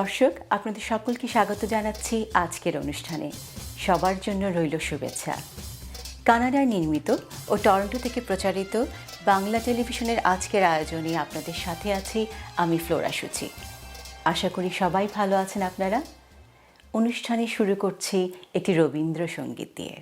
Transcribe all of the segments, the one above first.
দর্শক, আপনাদের সকলকে স্বাগত জানাচ্ছি আজকের অনুষ্ঠানে। সবার জন্য রইল শুভেচ্ছা। কানাডায় নির্মিত ও টরন্টো থেকে প্রচারিত বাংলা টেলিভিশনের আজকের আয়োজনে আপনাদের সাথে আছি আমি ফ্লোরা সুচি। আশা করি সবাই ভালো আছেন আপনারা। অনুষ্ঠানে শুরু করছি একটি রবীন্দ্রসঙ্গীত দিয়ে।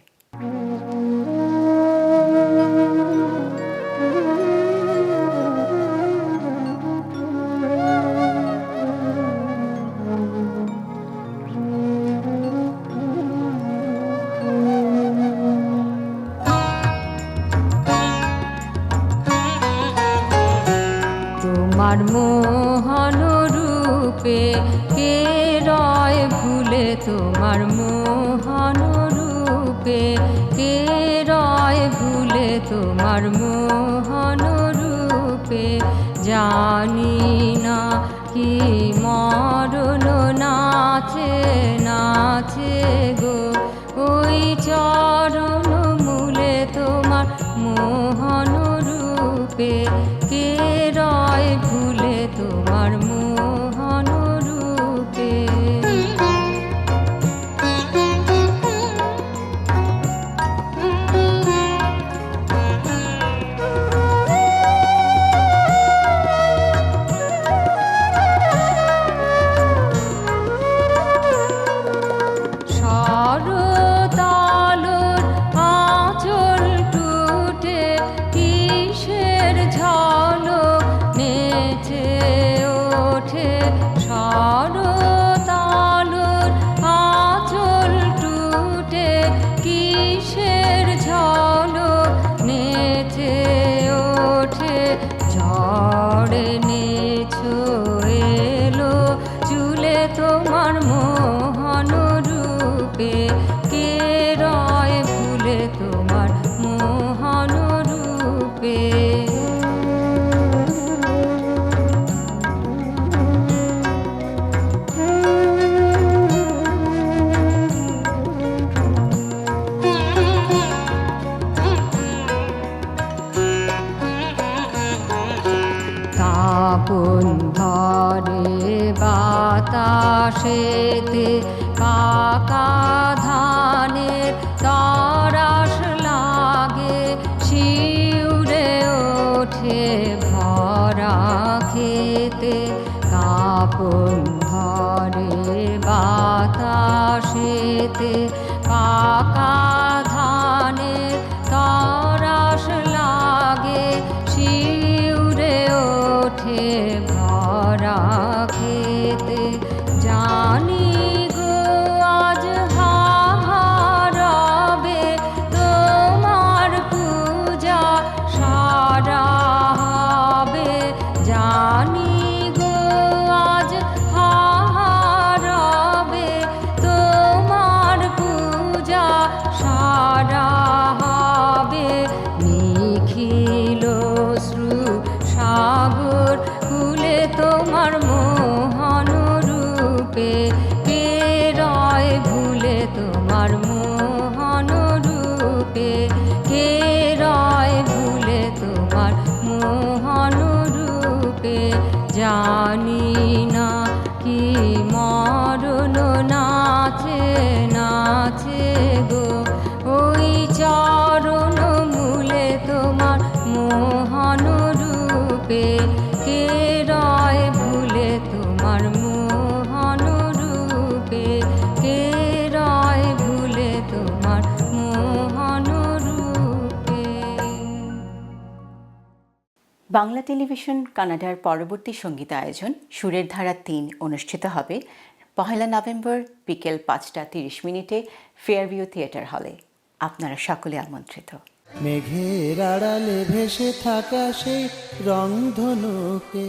নাচে নাচে গো। ওই চরণ মূলে তোমার মোহন রূপে কাপন ঘরে বাতাসেতে পাকা বাংলা টেলিভিশন কানাডার পরবর্তী সংগীত আয়োজন সুরের ধারা তিন অনুষ্ঠিত হবে পহেলা নভেম্বর বিকেল পাঁচটা তিরিশ মিনিটে ফেয়ারভিউ থিয়েটার হলে। আপনারা সকলে আমন্ত্রিত। মেঘের আড়ালে ভেসে থাকা সেই রংধনুকে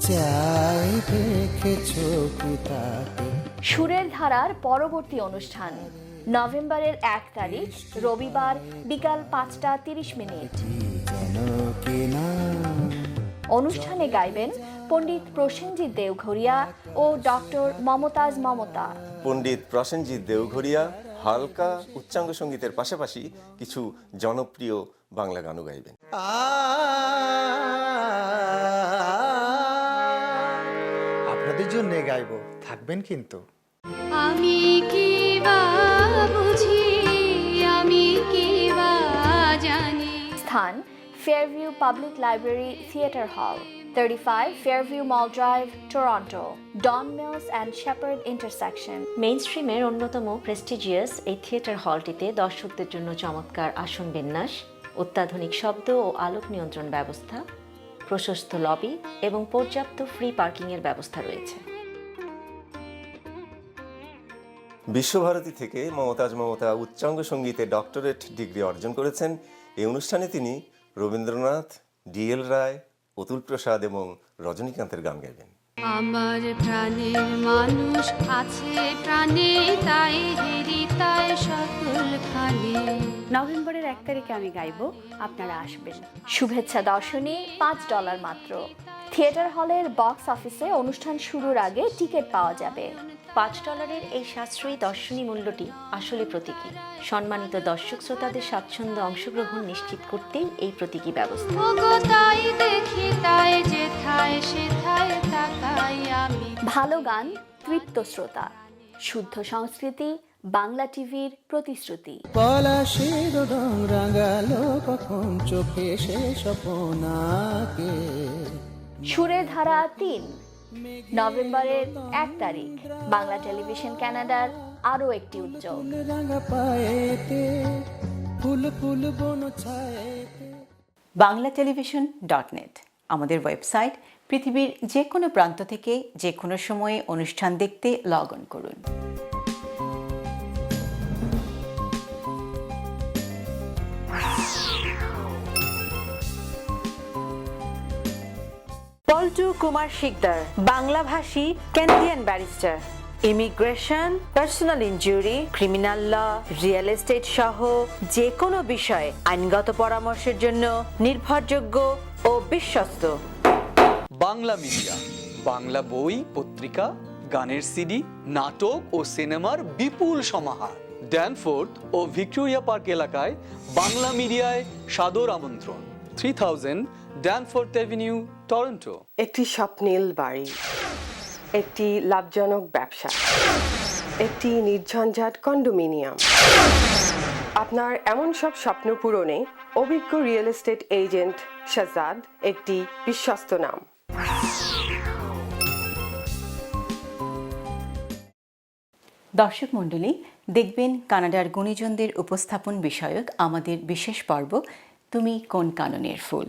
চাই দেখেছ সুরের ধারার পরবর্তী অনুষ্ঠান নভেম্বরের এক তারিখ রবিবার বিকাল পাঁচটা তিরিশ মিনিট। কিনা অনুষ্ঠানে গাইবেন পণ্ডিত প্রসেনজিৎ দেওঘরিয়া ও ডক্টর মমতাজ মমতা। পণ্ডিত প্রসেনজিৎ দেওঘরিয়া হালকা উচ্চাঙ্গ সঙ্গীতের পাশাপাশি কিছু জনপ্রিয় বাংলা গানও গাইবেন। আপনাদের জন্য গাইবো থাকবেন কিন্তু। আমি কি বুঝি আমি কি বা জানি। স্থান public library theatre hall thirty five Fairview Mall Drive Toronto Don Mills and Sheppard intersection main স্ট্রিমের অন্যতম প্রেস্টিজিয়াস এই থিয়েটার হলটিতে দর্শকদের জন্য চমৎকার আসন বিন্যাস অত্যাধুনিক শব্দ ও আলোক নিয়ন্ত্রণ ব্যবস্থা প্রশস্ত লবি এবং পর্যাপ্ত ফ্রি পার্কিংয়ের ব্যবস্থা রয়েছে। বিশ্বভারতী থেকে মমতাজ মমতা উচ্চাঙ্গ সঙ্গীতে ডক্টরেট ডিগ্রি অর্জন করেছেন। এই অনুষ্ঠানে তিনি রবীন্দ্রনাথ, ডি এল রায়, অতুল প্রসাদ এবং রজনীকান্তের গান গাইবেন। আমার প্রাণের মানুষ আছে প্রাণে, তাই হেরি তাই সকল খানে। নভেম্বরের এক তারিখে আমি গাইব আপনারা আসবেন। শুভেচ্ছা দর্শনী পাঁচ ডলার মাত্র। থিয়েটার হলের বক্স অফিসে অনুষ্ঠান শুরুর আগে টিকিট পাওয়া যাবে। পাঁচ ডলারের এই সাশ্রয়ী দর্শনী মূল্যটি আসলে প্রতীকী। সম্মানিত দর্শক শ্রোতাদের স্বাচ্ছন্দ্য অংশগ্রহণ নিশ্চিত করতেই এই প্রতীকী ব্যবস্থা। ভালো গান তৃপ্ত শ্রোতা। শুদ্ধ সংস্কৃতি বাংলা টিভির প্রতিশ্রুতি। পলাশের রং রাঙালো কখন চোখে সে স্বপনাকে সুরের ধারা তিন নভেম্বরের এক তারিখ বাংলা টেলিভিশন কানাডার আরও একটি উদ্যোগ। ছায়েতে। বাংলা টেলিভিশন ডট নেট আমাদের ওয়েবসাইট পৃথিবীর যে কোনো প্রান্ত থেকে যে কোনো সময়ে অনুষ্ঠান দেখতে লগ অন করুন। পল্টু কুমার শিকদার, বাংলাভাষী Canadian barrister. Immigration personal injury criminal law real estate সহ যে কোনো বিষয়ে আইনগত পরামর্শের জন্য নির্ভরযোগ্য ও বিশ্বস্ত। বাংলা মিডিয়া, বাংলা বই, পত্রিকা, গানের সিডি, নাটক ও সিনেমার বিপুল সমাহার। ড্যানফোর্থ ও ভিক্টোরিয়া পার্ক এলাকায় বাংলা মিডিয়ায় সাদর আমন্ত্রণ। Three thousand Danforth avenue Toronto একটি স্বপ্নীল বাড়ি একটি লাভজনক ব্যবসা একটি নির্ঝঞ্ঝাট কন্ডোমিনিয়াম। আপনার এমন সব স্বপ্ন পূরণে অভিজ্ঞ রিয়েল এস্টেট এজেন্ট শাজাদ একটি বিশ্বস্ত নাম। দর্শক মণ্ডলী দেখবেন কানাডার গুণীজনদের উপস্থাপন বিষয়ক আমাদের বিশেষ পর্ব তুমি কোন কাননের ফুল?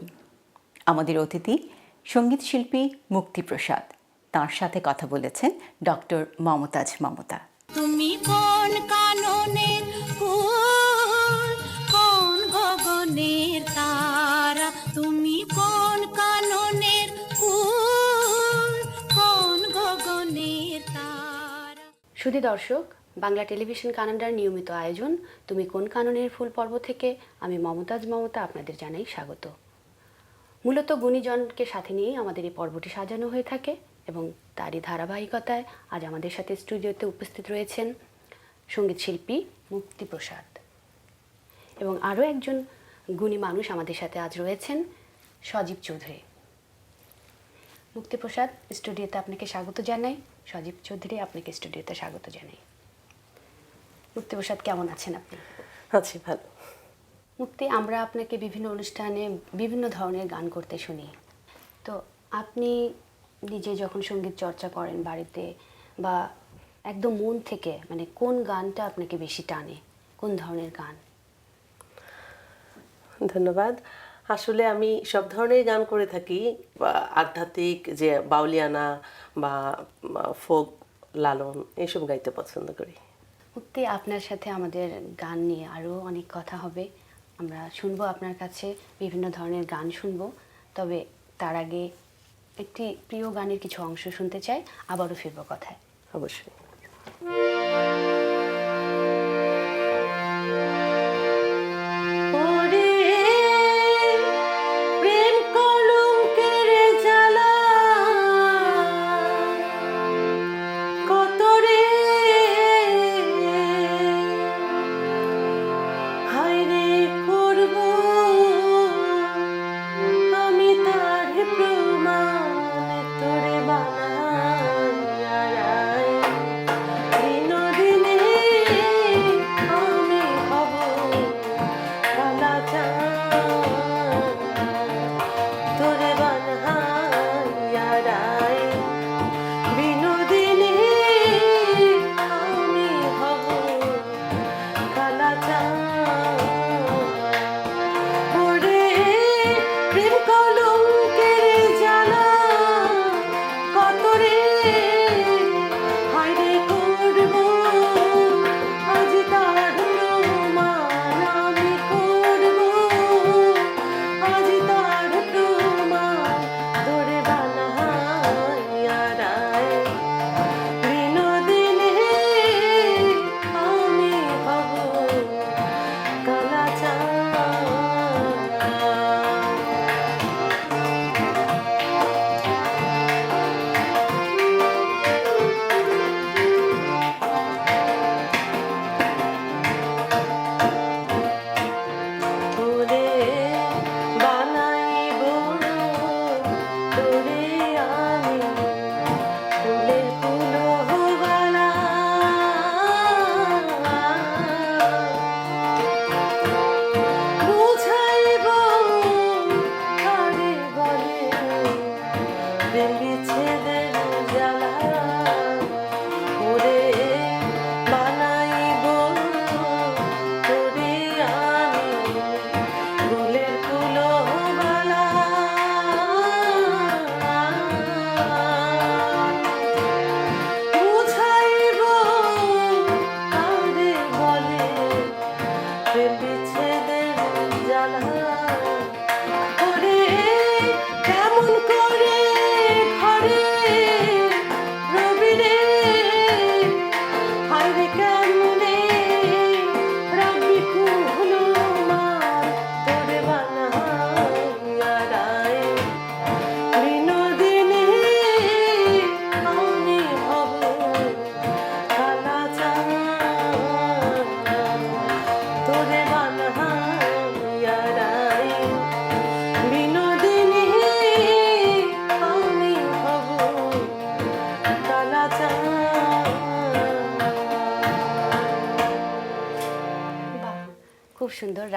আমাদের অতিথি সংগীত শিল্পী মুক্তিপ্রসাদ। তার সাথে কথা বলেছেন ডক্টর মমতাজ মমতা। তুমি কোন কাননের ফুল কোন গগনের তারা? তুমি কোন কাননের কোন গগনের তারা? শুধু দর্শক বাংলা টেলিভিশন কানাডার নিয়মিত আয়োজন তুমি কোন কাননের ফুল পর্ব থেকে আমি মমতাজ মমতা আপনাদের জানাই স্বাগত। মূলত গুণীজনকে সাথে নিয়েই আমাদের এই পর্বটি সাজানো হয়ে থাকে এবং তারই ধারাবাহিকতায় আজ আমাদের সাথে স্টুডিওতে উপস্থিত রয়েছেন সংগীত শিল্পী মুক্তিপ্রসাদ। এবং আরও একজন গুণী মানুষ আমাদের সাথে আজ রয়েছেন সজীব চৌধুরী। মুক্তিপ্রসাদ, স্টুডিওতে আপনাকে স্বাগত জানাই। সজীব চৌধুরী, আপনাকে স্টুডিওতে স্বাগত জানাই। মুক্তিপ্রসাদ, কেমন আছেন আপনি? আছি, ভালো। মুক্তি আমরা আপনাকে বিভিন্ন অনুষ্ঠানে বিভিন্ন ধরনের গান করতে শুনি। তো আপনি নিজে যখন সংগীত চর্চা করেন বাড়িতে বা একদম মন থেকে মানে কোন গানটা আপনাকে বেশি টানে? কোন ধরনের গান? ধন্যবাদ। আসলে আমি সব ধরনের গান করে থাকি আধ্যাত্মিক যে বাউলিয়ানা বা ফোক লালন এসব গাইতে পছন্দ করি। মুক্তি আপনার সাথে আমাদের গান নিয়ে আরও অনেক কথা হবে। আমরা শুনব আপনার কাছে বিভিন্ন ধরনের গান শুনব। তবে তার আগে একটি প্রিয় গানের কিছু অংশ শুনতে চাই, আবারও ফিরবো কথায়। অবশ্যই।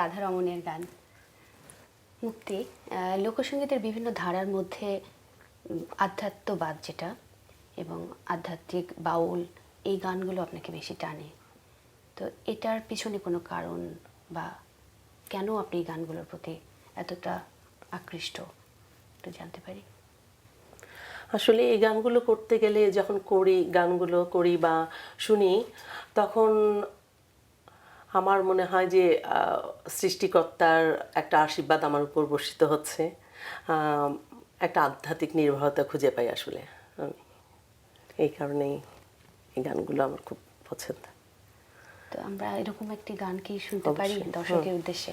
সুন্দর রাধা রমণের গান। মুক্তি লোকসঙ্গীতের বিভিন্ন ধারার মধ্যে আধ্যাত্মবাদ যেটা এবং আধ্যাত্মিক বাউল, এই গানগুলো আপনাকে বেশি টানে। তো এটার পিছনে কোনো কারণ বা কেন আপনি এই গানগুলোর প্রতি এতটা আকৃষ্ট? একটু জানতে পারি। আসলে এই গানগুলো করতে গেলে যখন করি, গানগুলো করি বা শুনি, তখন আমার মনে হয় যে সৃষ্টিকর্তার একটা আশীর্বাদ আমার উপর বর্ষিত হচ্ছে। একটা আধ্যাত্মিক নির্ভরতা খুঁজে পাই আসলে। এই কারণেই এই গানগুলো আমার খুব পছন্দ। তো আমরা এরকম একটি গানকেই কি শুনতে পারি দর্শকের উদ্দেশ্যে।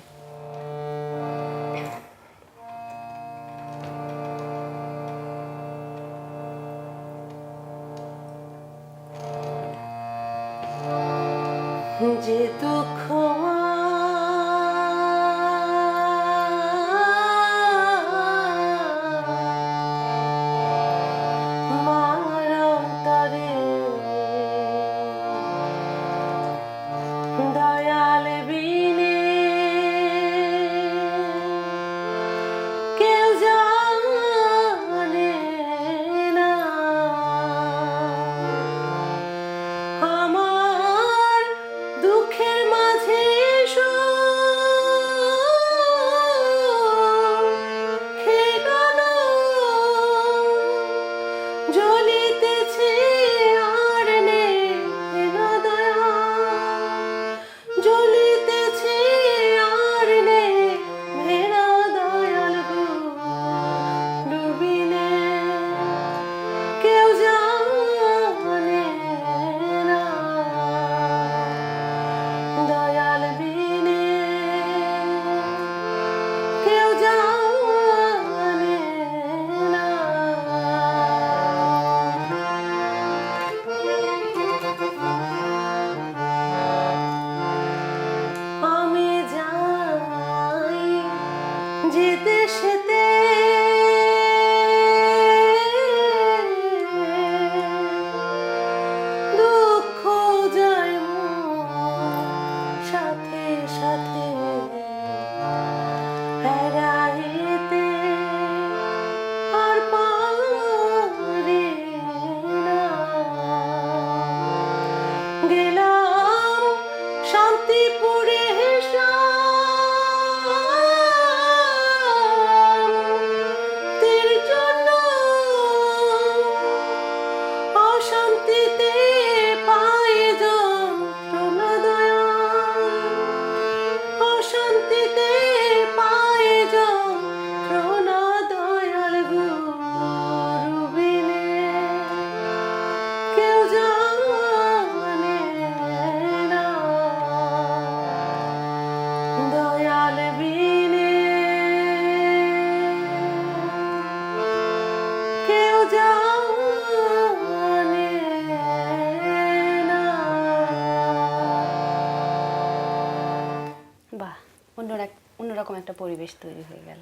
পরিবেশ তৈরি হয়ে গেল।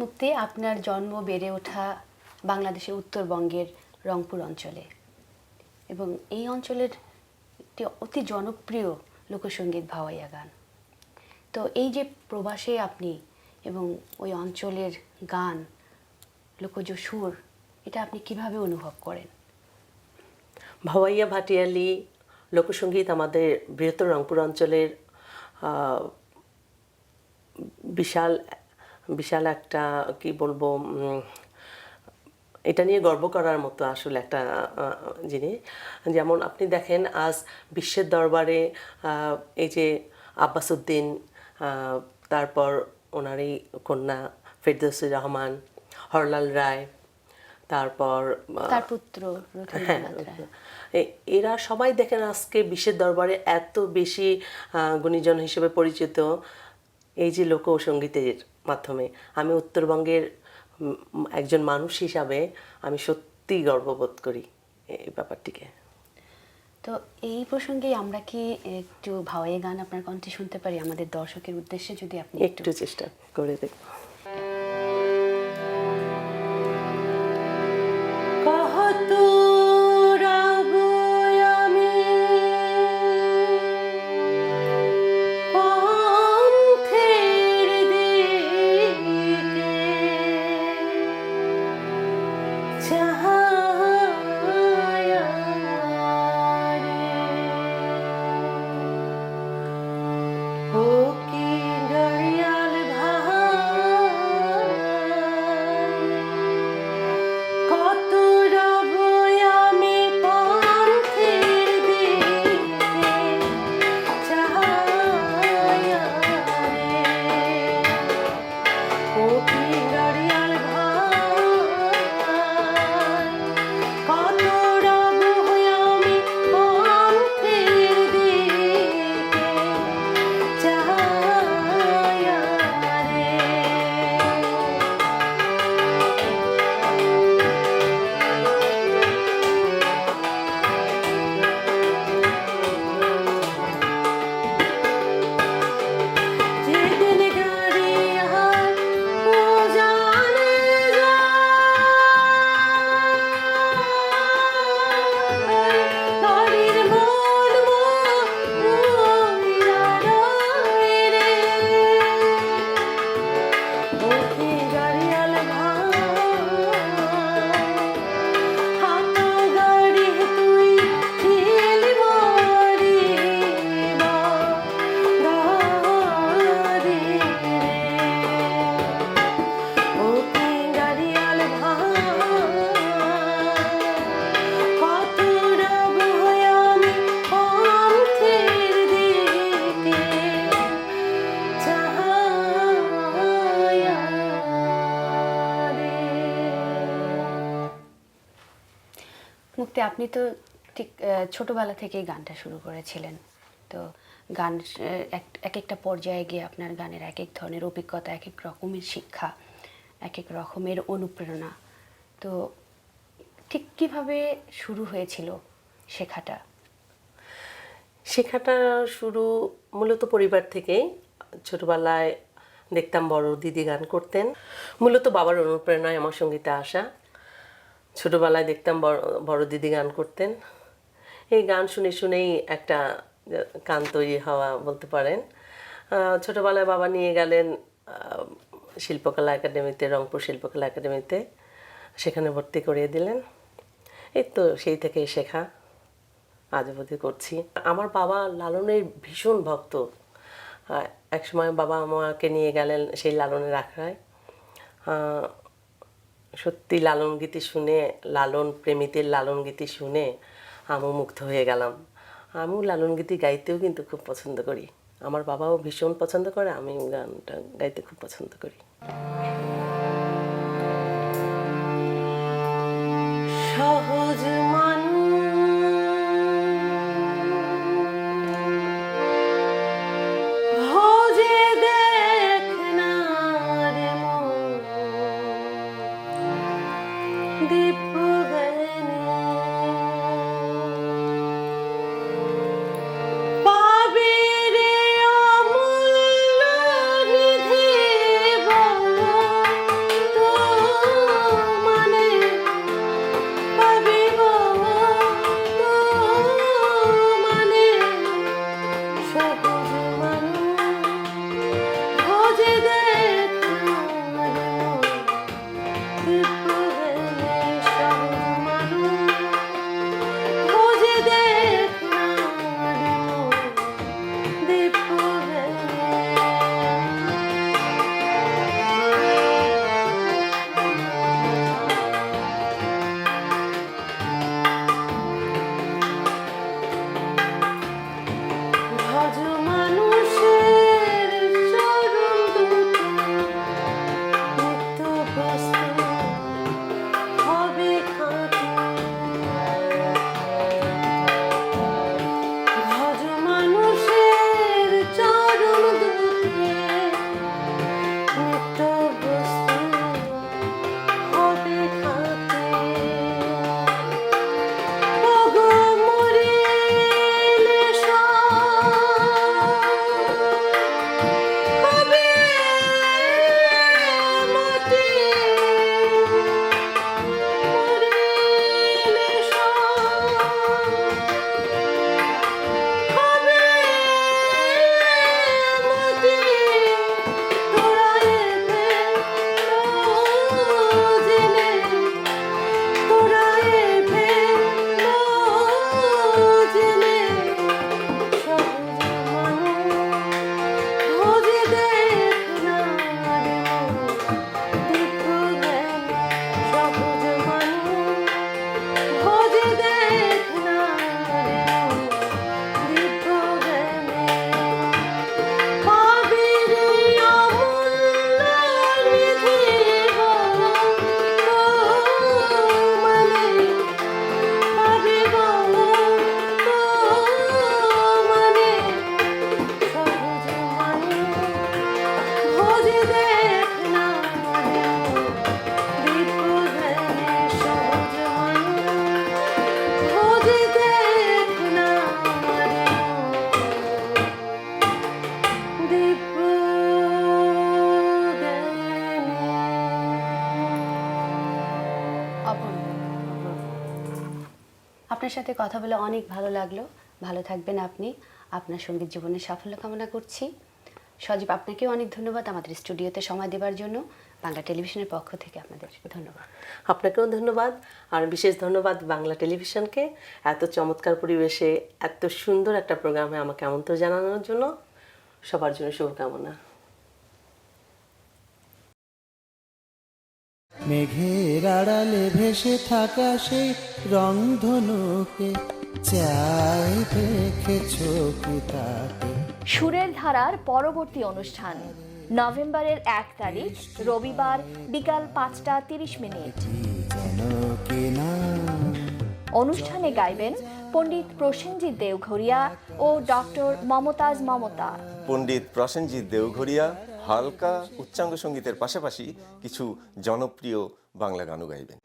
মুক্তি আপনার জন্ম বেড়ে ওঠা বাংলাদেশের উত্তরবঙ্গের রংপুর অঞ্চলে। এবং এই অঞ্চলের একটি অতি জনপ্রিয় লোকসঙ্গীত ভাওয়াইয়া গান। তো এই যে প্রবাসে আপনি এবং ওই অঞ্চলের গান, লোকজ সুর, এটা আপনি কীভাবে অনুভব করেন? ভাওয়াইয়া ভাটিয়ালি লোকসঙ্গীত আমাদের বৃহত্তর রংপুর অঞ্চলের বিশাল বিশাল একটা কি বলব এটা নিয়ে গর্ব করার মতো আসলে একটা জিনিস। যেমন আপনি দেখেন আজ বিশ্বের দরবারে এই যে আব্বাসুদ্দিন তারপর ওনার এই কন্যা ফেরদৌসুর রহমান হরলাল রায় তারপর তার পুত্র হ্যাঁ এরা সবাই দেখেন আজকে বিশ্বের দরবারে এত বেশি গুণীজন হিসেবে পরিচিত। এই যে লোক সঙ্গীতের মাধ্যমে আমি উত্তরবঙ্গের একজন মানুষ হিসাবে আমি সত্যি গর্ববোধ করি এই ব্যাপারটিকে। তো এই প্রসঙ্গে আমরা কি একটু ভাওয়াই গান আপনার কণ্ঠে শুনতে পারি? আমাদের দর্শকের উদ্দেশ্যে যদি আপনি একটু একটু চেষ্টা করে দেখব কহত আপনি তো ঠিক ছোটবেলা থেকেই গানটা শুরু করেছিলেন। তো গান এক একটা পর্যায়ে গিয়ে আপনার গানের এক এক ধরনের অভিজ্ঞতা এক এক রকমের শিক্ষা এক এক রকমের অনুপ্রেরণা। তো ঠিক কীভাবে শুরু হয়েছিল শেখাটা? শেখাটা শুরু মূলত পরিবার থেকেই। ছোটবেলায় দেখতাম বড় দিদি গান করতেন। মূলত বাবার অনুপ্রেরণায় আমার সঙ্গীতে আসা। ছোটবেলায় দেখতাম বড় বড় দিদি গান করতেন। এই গান শুনে শুনেই একটা কান তৈরি হওয়া বলতে পারেন। ছোটবেলায় বাবা নিয়ে গেলেন শিল্পকলা একাডেমিতে, রংপুর শিল্পকলা একাডেমিতে। সেখানে ভর্তি করিয়ে দিলেন। এই তো সেই থেকে শেখা। আজ অবধি করছি। আমার বাবা লালনের ভীষণ ভক্ত। একসময় বাবা আমাকে নিয়ে গেলেন সেই লালনের আখড়ায়। সত্যি লালন গীতি শুনে, লালন প্রেমিতের লালন গীতি শুনে আমিও মুগ্ধ হয়ে গেলাম। আমিও লালন গীতি গাইতেও কিন্তু খুব পছন্দ করি। আমার বাবাও ভীষণ পছন্দ করে আমি গানটা গাইতে খুব পছন্দ করি। সাথে কথা বলে অনেক ভালো লাগল। ভালো থাকবেন আপনি। আপনার সংগীত জীবনের সাফল্য কামনা করছি। সজীব, আপনাকেও অনেক ধন্যবাদ আমাদের স্টুডিওতে সময় দেওয়ার জন্য। বাংলা টেলিভিশনের পক্ষ থেকে আপনাদের ধন্যবাদ। আপনাকেও ধন্যবাদ। আর বিশেষ ধন্যবাদ বাংলা টেলিভিশনকে। এত চমৎকার পরিবেশে, এত সুন্দর একটা প্রোগ্রামে আমাকে আমন্ত্রণ জানানোর জন্য। সবার জন্য শুভকামনা। মেঘের আড়ালে ভেসে থাকা সেই রংধনুকে চাই দেখেছ সুরের ধারার পরবর্তী অনুষ্ঠান নভেম্বরের এক তারিখ রবিবার বিকাল পাঁচটা তিরিশ মিনিট। অনুষ্ঠানে গাইবেন পণ্ডিত প্রসেনজিৎ দেওঘরিয়া ও ডক্টর মমতাজ মমতা। পণ্ডিত প্রসেনজিৎ দেওঘরিয়া হালকা উচ্চাঙ্গ সঙ্গীতের পাশাপাশি কিছু জনপ্রিয় বাংলা গানও গাইবেন।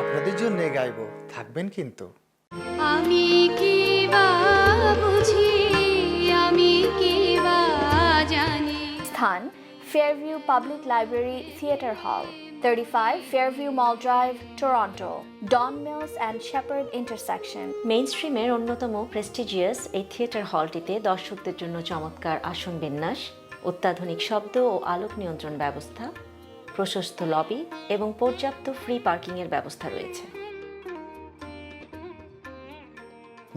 আপনাদের জন্য গাইব থাকবেন কিন্তু। আমি কি বুঝি আমি কি জানি। স্থান Fairview public library theatre hall thirty five Fairview Mall Drive Toronto Don Mills and Sheppard intersection main স্ট্রিমের অন্যতম প্রেস্টিজিয়াস এই থিয়েটার হলটিতে দর্শকদের জন্য চমৎকার আসন বিন্যাস অত্যাধুনিক শব্দ ও আলোক নিয়ন্ত্রণ ব্যবস্থা প্রশস্ত লবি এবং পর্যাপ্ত ফ্রি পার্কিংয়ের ব্যবস্থা রয়েছে।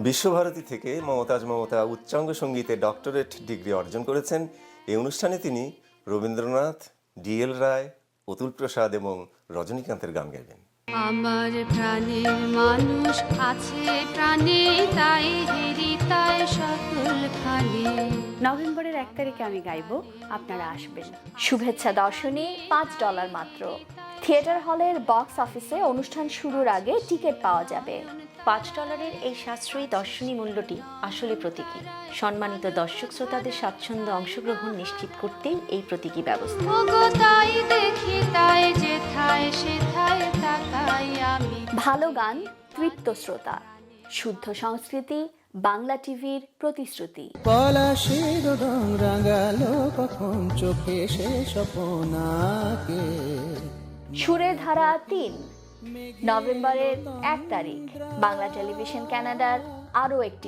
বিশ্বভারতী থেকে মমতাজ মমতা উচ্চাঙ্গ সঙ্গীতে ডক্টরেট ডিগ্রি অর্জন করেছেন। এই অনুষ্ঠানে তিনি রবীন্দ্রনাথ ডিএল রায় অতুল প্রসাদ এবং রজনীকান্তের গান গাইবেন। আমার প্রাণের মানুষ আছে প্রাণে তাই হেরি তাই সকল খানে। নভেম্বরের এক তারিখে আমি গাইবো আপনারা আসবেন। শুভেচ্ছা দর্শনী পাঁচ ডলার মাত্র। থিয়েটার হলের বক্স অফিসে অনুষ্ঠান শুরুর আগে টিকিট পাওয়া যাবে। পাঁচ ডলারের এই সাশ্রয়ী দর্শনী মূল্যটি আসলে প্রতীকী। সম্মানিত দর্শক শ্রোতাদের স্বাচ্ছন্দ্য অংশগ্রহণ নিশ্চিত করতেই এই প্রতীকী ব্যবস্থা। ভালো গান তৃপ্ত শ্রোতা। শুদ্ধ সংস্কৃতি বাংলা টিভির প্রতিশ্রুতি। পলাশের রং রাঙালো কখন চোখে সে সুরের ধারা তিন নভেম্বরের এক তারিখ, বাংলা টেলিভিশন কানাডার আরও একটি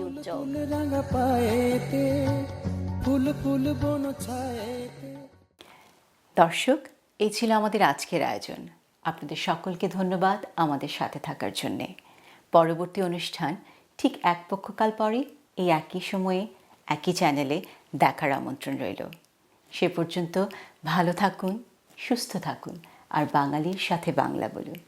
ছায়েতে দর্শক, এই ছিল আমাদের আজকের আয়োজন। আপনাদের সকলকে ধন্যবাদ আমাদের সাথে থাকার জন্যে। পরবর্তী অনুষ্ঠান ঠিক এক পক্ষকাল পরে, এই একই সময়ে, একই চ্যানেলে দেখার আমন্ত্রণ রইল। সে পর্যন্ত ভালো থাকুন, সুস্থ থাকুন, আর বাঙালির সাথে বাংলা বলুন।